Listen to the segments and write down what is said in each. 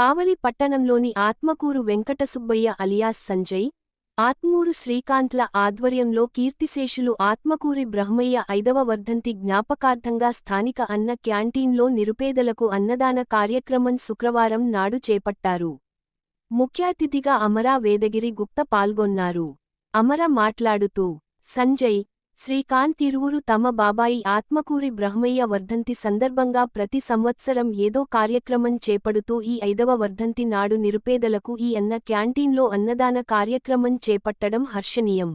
కావలి పట్టణంలోని ఆత్మకూరు వెంకటసుబ్బయ్య అలియాస్ సంజయ్ ఆత్మూరు శ్రీకాంత్ల ఆధ్వర్యంలో కీర్తిశేషులు ఆత్మకూరి బ్రహ్మయ్య ఐదవ వర్ధంతి జ్ఞాపకార్థంగా స్థానిక అన్న క్యాంటీన్లో నిరుపేదలకు అన్నదాన కార్యక్రమం శుక్రవారం నాడు చేపట్టారు. ముఖ్యాతిథిగా అమరా వేదగిరి గుప్త పాల్గొన్నారు. అమర మాట్లాడుతూ సంజయ్ శ్రీకాంత్ ఇరువురు తమ బాబాయి ఆత్మకూరి బ్రహ్మయ్య వర్ధంతి సందర్భంగా ప్రతి సంవత్సరం ఏదో కార్యక్రమం చేపడుతూ ఈ ఐదవ వర్ధంతి నాడు నిరుపేదలకు ఈ అన్న క్యాంటీన్లో అన్నదాన కార్యక్రమం చేపట్టడం హర్షణీయం.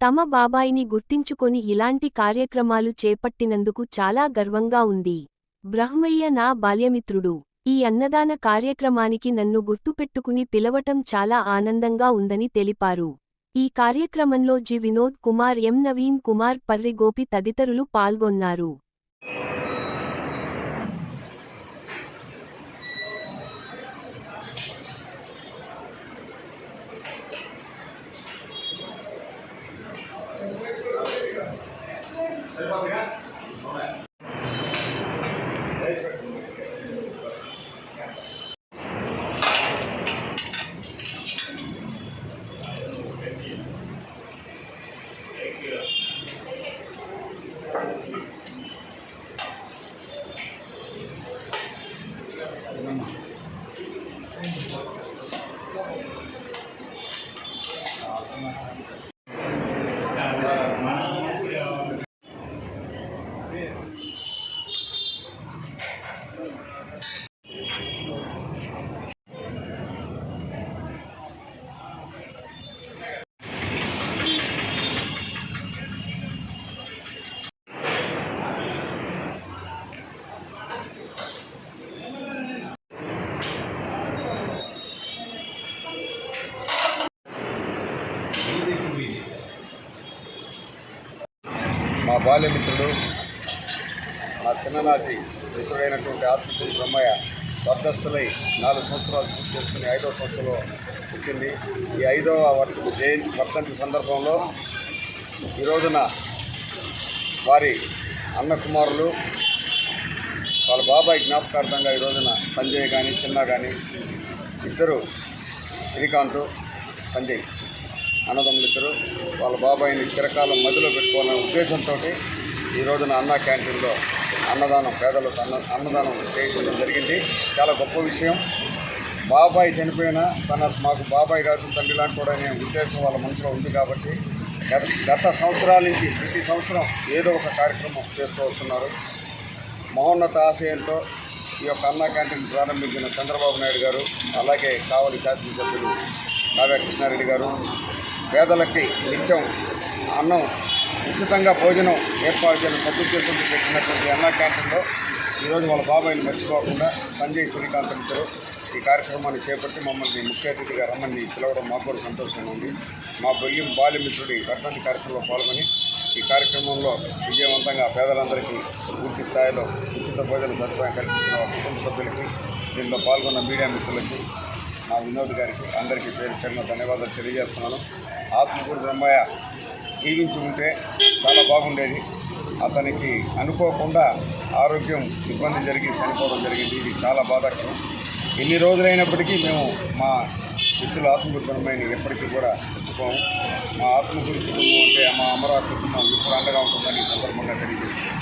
తమ బాబాయిని గుర్తించుకొని ఇలాంటి కార్యక్రమాలు చేపట్టినందుకు చాలా గర్వంగా ఉంది. బ్రహ్మయ్య నా బాల్యమిత్రుడు. ఈ అన్నదాన కార్యక్రమానికి నన్ను గుర్తుపెట్టుకుని పిలవటం చాలా ఆనందంగా ఉందని తెలిపారు. ఈ కార్యక్రమంలో జి. వినోద్ కుమార్ ఎం. నవీన్ కుమార్ పర్రి గోపి తదితరులు పాల్గొన్నారు. మా బాల్యమిత్రుడు నా చిన్ననాటి మిత్రుడైనటువంటి ఆత్మకూరు బ్రహ్మయ్య వర్ధస్థులై నాలుగు సంవత్సరాలు పూర్తి చేసుకుని ఐదవ సంవత్సరంలో వచ్చింది ఈ ఐదవ వర్ష జయంతి వర్ధంతి సందర్భంలో ఈ రోజున వారి అన్న కుమారులు వాళ్ళ బాబాయ్ జ్ఞాపకార్థంగా ఈ రోజున సంజయ్ కానీ చిన్న కానీ ఇద్దరు శ్రీకాంత్ సంజయ్. అన్నదమ్ములు ఇద్దరు వాళ్ళ బాబాయిని చిరకాలం మధ్యలో పెట్టుకోవాలనే ఉద్దేశంతో ఈ రోజున అన్న క్యాంటీన్లో అన్నదానం పేదలకు అన్న అన్నదానం చేయించడం జరిగింది. చాలా గొప్ప విషయం. బాబాయ్ చనిపోయినా తన మాకు బాబాయ్ కాదు తండ్రి లాంటి కూడా అనే ఉద్దేశం వాళ్ళ మనసులో ఉంది కాబట్టి గత గత సంవత్సరాల నుంచి ప్రతి సంవత్సరం ఏదో ఒక కార్యక్రమం చేస్తూ వస్తున్నారు. మహోన్నత ఆశయంతో ఈ యొక్క అన్న క్యాంటీన్ ప్రారంభించిన చంద్రబాబు నాయుడు గారు అలాగే కావలి శాసనసభ్యులు కావ్య కృష్ణారెడ్డి గారు పేదలకి నిత్యం అన్నం ఉచితంగా భోజనం ఏర్పాటు చేయడం సదుద్దేశంతో పెట్టినటువంటి అన్న క్యాంటీన్లో ఈరోజు వాళ్ళ బాబాయిని మర్చిపోకుండా సంజయ్ శ్రీకాంత్ ఇద్దరు ఈ కార్యక్రమాన్ని చేపట్టి మమ్మల్ని ముఖ్య అతిథిగా రమ్మని పిలవడం మాకు కూడా సంతోషంగా ఉంది. మా బొయ్యం బాల్యమిత్రుడి రత్నాన్ని కార్యక్రమంలో పాల్గొని ఈ కార్యక్రమంలో విజయవంతంగా పేదలందరికీ పూర్తి స్థాయిలో ఉచిత భోజన సదుపాయం కల్పించిన కుటుంబ సభ్యులకి దీనిలో పాల్గొన్న మీడియా మిత్రులకి మా వినోద్ గారికి అందరికీ పేరు పేరున ధన్యవాదాలు తెలియజేస్తున్నాను. ఆత్మకూరు బ్రహ్మయ్య జీవించి ఉంటే చాలా బాగుండేది. అతనికి అనుకోకుండా ఆరోగ్యం ఇబ్బంది జరిగి చనిపోవడం జరిగింది. ఇది చాలా బాధాకరం. ఎన్ని రోజులైనప్పటికీ మేము మా వ్యక్తుల ఆత్మకూరు బ్రహ్మయ్యని ఎప్పటికీ కూడా తెచ్చుకోము మా ఆత్మకూరు కుటుంబం అంటే మా అమరావతి కుటుంబం ఇప్పుడు అండగా ఉంటుందని సందర్భంగా తెలియజేస్తున్నాను.